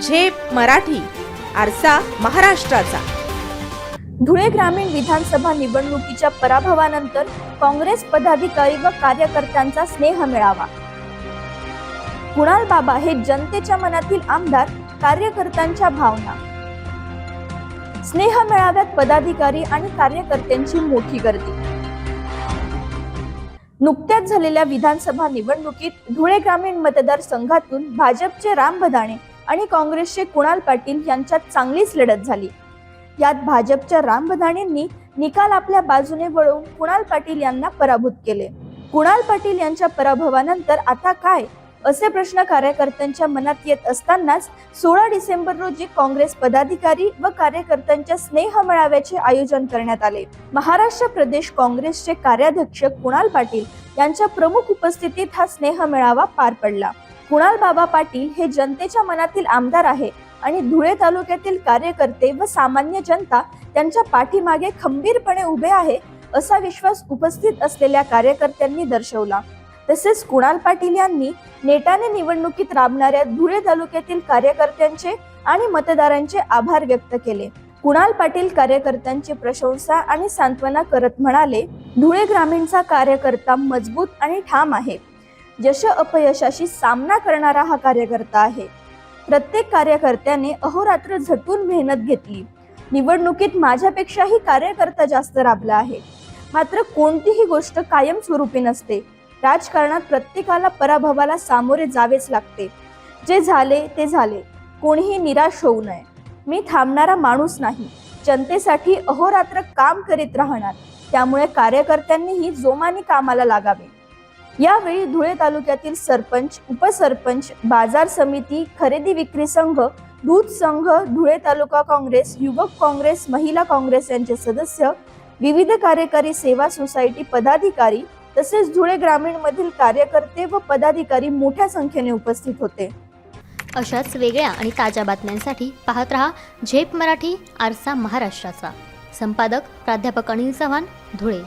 झेप मराठी आरसा महाराष्ट्राचा. धुळे ग्रामीण विधानसभा निवडणुकीच्या पराभवानंतर काँग्रेस पदाधिकारी व कार्यकर्त्यांचा स्नेह मिळावा. कुणाल बाबा हे जनतेच्या मनातील आमदार कार्यकर्त्यांच्या भावना. स्नेह मेळाव्यात पदाधिकारी आणि कार्यकर्त्यांची मोठी गर्दी. नुकत्याच झालेल्या विधानसभा निवडणुकीत धुळे ग्रामीण मतदारसंघातून भाजपचे राम बदाणे आणि काँग्रेसचे कुणाल पाटील यांच्यात चांगलीच लढत झाली. यात भाजपच्या राम बदाणेंनी निकाल आपल्या बाजूने वळवून कुणाल पाटील यांना पराभूत केले. कुणाल पाटील यांच्या पराभवानंतर आता काय? असे प्रश्न कार्यकर्त्यांच्या मनात येत असतानाच सोळा डिसेंबर रोजी काँग्रेस पदाधिकारी व कार्यकर्त्यांच्या स्नेह मेळाव्याचे आयोजन करण्यात आले. महाराष्ट्र प्रदेश काँग्रेसचे कार्याध्यक्ष कुणाल पाटील यांच्या प्रमुख उपस्थितीत हा स्नेह मेळावा पार पडला. कुणाल बाबा पाटील हे जनतेच्या मनातील आमदार आहे आणि धुळे तालुक्यातील कार्यकर्ते व सामान्य जनता त्यांच्या पाठीमागे खंबीरपणे उभे आहे असा विश्वास उपस्थित असलेल्या कार्यकर्त्यांनी दर्शवला. तसेच कुणाल पाटील यांनी नेटाने निवडणुकीत राबणाऱ्या धुळे तालुक्यातील कार्यकर्त्यांचे आणि मतदारांचे आभार व्यक्त केले. कुणाल पाटील कार्यकर्त्यांची प्रशंसा आणि सांत्वना करत म्हणाले धुळे ग्रामीणचा कार्यकर्ता मजबूत आणि ठाम आहे. यश अपयशाशी सामना करणारा हा कार्यकर्ता आहे. प्रत्येक कार्यकर्त्याने अहोरात्र झटून मेहनत घेतली. निवडणुकीत माझ्यापेक्षाही कार्यकर्ता जास्त राबला आहे. मात्र कोणतीही गोष्ट कायमस्वरूपी नसते. राजकारणात प्रत्येकाला पराभवाला सामोरे जावेच लागते. जे झाले ते झाले. कोणीही निराश होऊ नये. मी थांबणारा माणूस नाही. जनतेसाठी अहोरात्र काम करीत राहणार. त्यामुळे कार्यकर्त्यांनीही जोमाने कामाला लागावे. यावेळी धुळे तालुक्यातील सरपंच उपसरपंच बाजार समिती खरेदी विक्री संघ दूध संघ धुळे तालुका काँग्रेस युवक काँग्रेस महिला काँग्रेस यांचे सदस्य विविध कार्यकारी सेवा सोसायटी पदाधिकारी तसेच धुळे ग्रामीण मधील कार्यकर्ते व पदाधिकारी मोठ्या संख्येने उपस्थित होते. अशाच वेगळ्या आणि ताज्या बातम्यांसाठी पाहत रहा झेप मराठी आरसा महाराष्ट्राचा. संपादक प्राध्यापक अनिल चव्हाण धुळे.